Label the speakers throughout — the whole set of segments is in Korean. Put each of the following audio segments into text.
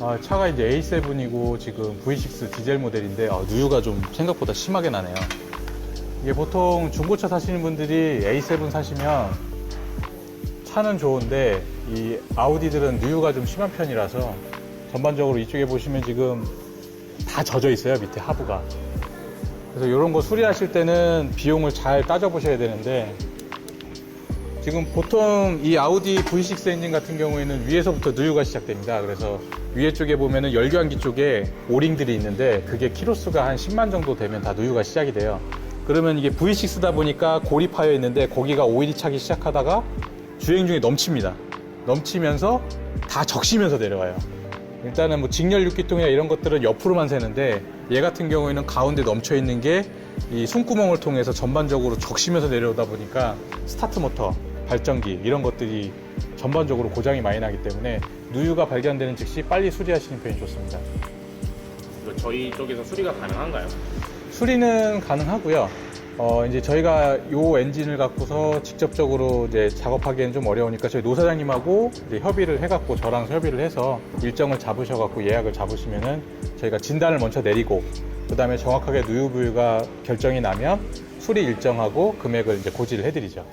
Speaker 1: 아, 차가 이제 A7이고 지금 V6 디젤 모델인데 아, 누유가 좀 생각보다 심하게 나네요. 이게 보통 중고차 사시는 분들이 A7 사시면 차는 좋은데 이 아우디들은 누유가 좀 심한 편이라서 전반적으로 이쪽에 보시면 지금 다 젖어 있어요 밑에 하부가. 그래서 이런 거 수리하실 때는 비용을 잘 따져보셔야 되는데 지금 보통 이 아우디 V6 엔진 같은 경우에는 위에서부터 누유가 시작됩니다. 그래서 위에 쪽에 보면은 열교환기 쪽에 오링들이 있는데 그게 키로수가 한 10만 정도 되면 다 누유가 시작이 돼요. 그러면 이게 V6다 보니까 파여 있는데 거기가 오일이 차기 시작하다가 주행 중에 넘칩니다. 넘치면서 다 적시면서 내려와요. 일단은 뭐 직렬 육기통이나 이런 것들은 옆으로만 새는데 얘 같은 경우에는 가운데 넘쳐 있는 게 이 숨구멍을 통해서 전반적으로 적시면서 내려오다 보니까 스타트 모터, 발전기 이런 것들이 전반적으로 고장이 많이 나기 때문에 누유가 발견되는 즉시 빨리 수리하시는 편이 좋습니다.
Speaker 2: 저희 쪽에서 수리가 가능한가요?
Speaker 1: 수리는 가능하고요. 어, 이제 저희가 요 엔진을 갖고서 직접적으로 이제 작업하기엔 좀 어려우니까 저희 노사장님하고 이제 협의를 해갖고 저랑 협의를 해서 일정을 잡으셔갖고 예약을 잡으시면은 저희가 진단을 먼저 내리고 그 다음에 정확하게 누유 부유가 결정이 나면 수리 일정하고 금액을 이제 고지를 해드리죠.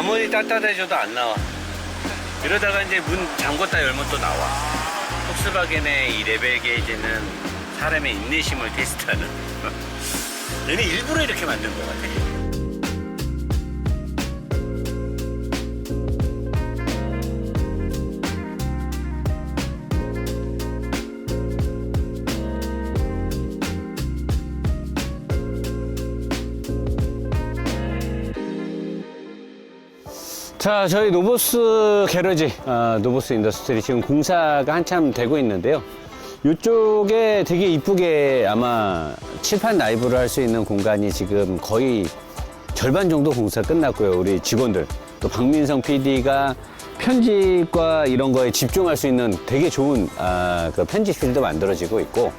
Speaker 3: 아무리 따뜻해져도 안 나와. 이러다가 이제 문 잠궜다 열면 또 나와. 폭스바겐의 이 레벨 게이지는 사람의 인내심을 테스트하는. 얘네 일부러 이렇게 만든 것 같아. 자, 저희 노보스 게러지, 아, 노보스 인더스트리 지금 공사가 한참 되고 있는데요. 이쪽에 되게 이쁘게 아마 칠판 라이브를 할 수 있는 공간이 지금 거의 절반 정도 공사 끝났고요. 우리 직원들. 또 박민성 PD가 편집과 이런 거에 집중할 수 있는 되게 좋은 아, 그 편집실도 만들어지고 있고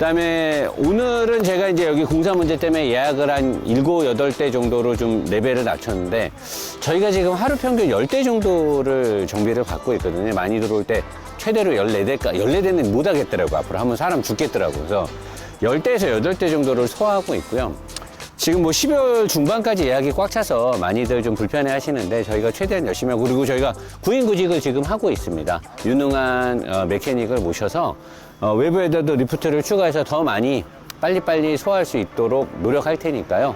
Speaker 3: 그다음에 오늘은 제가 이제 여기 공사 문제 때문에 예약을 한 7, 8대 정도로 좀 레벨을 낮췄는데 저희가 지금 하루 평균 10대 정도를 정비를 받고 있거든요. 많이 들어올 때 최대로 14대까 14대는 못 하겠더라고요. 앞으로 하면 사람 죽겠더라고요. 그래서 10대에서 8대 정도를 소화하고 있고요. 지금 뭐 12월 중반까지 예약이 꽉 차서 많이들 좀 불편해 하시는데 저희가 최대한 열심히 하고 그리고 저희가 구인구직을 지금 하고 있습니다. 유능한 어, 메케닉을 모셔서 어, 외부에다도 리프트를 추가해서 더 많이 빨리빨리 소화할 수 있도록 노력할 테니까요.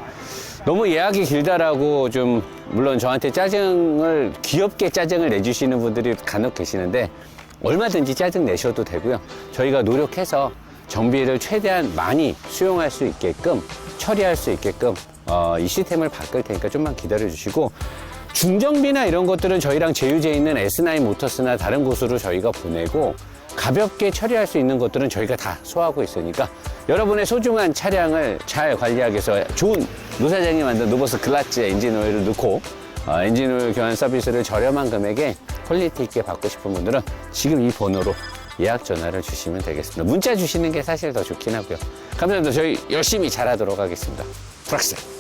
Speaker 3: 너무 예약이 길다라고 좀 물론 저한테 짜증을 귀엽게 짜증을 내주시는 분들이 간혹 계시는데 얼마든지 짜증 내셔도 되고요. 저희가 노력해서 정비를 최대한 많이 수용할 수 있게끔 처리할 수 있게끔 어, 이 시스템을 바꿀 테니까 좀만 기다려 주시고 중정비나 이런 것들은 저희랑 제휴제 있는 S9 모터스나 다른 곳으로 저희가 보내고 가볍게 처리할 수 있는 것들은 저희가 다 소화하고 있으니까 여러분의 소중한 차량을 잘 관리하기 위해서 좋은 노사장이 만든 노버스 글라츠 엔진 오일을 넣고 어, 엔진 오일 교환 서비스를 저렴한 금액에 퀄리티 있게 받고 싶은 분들은 지금 이 번호로 예약 전화를 주시면 되겠습니다. 문자 주시는 게 사실 더 좋긴 하고요. 감사합니다. 저희 열심히 잘하도록 하겠습니다. 프락스.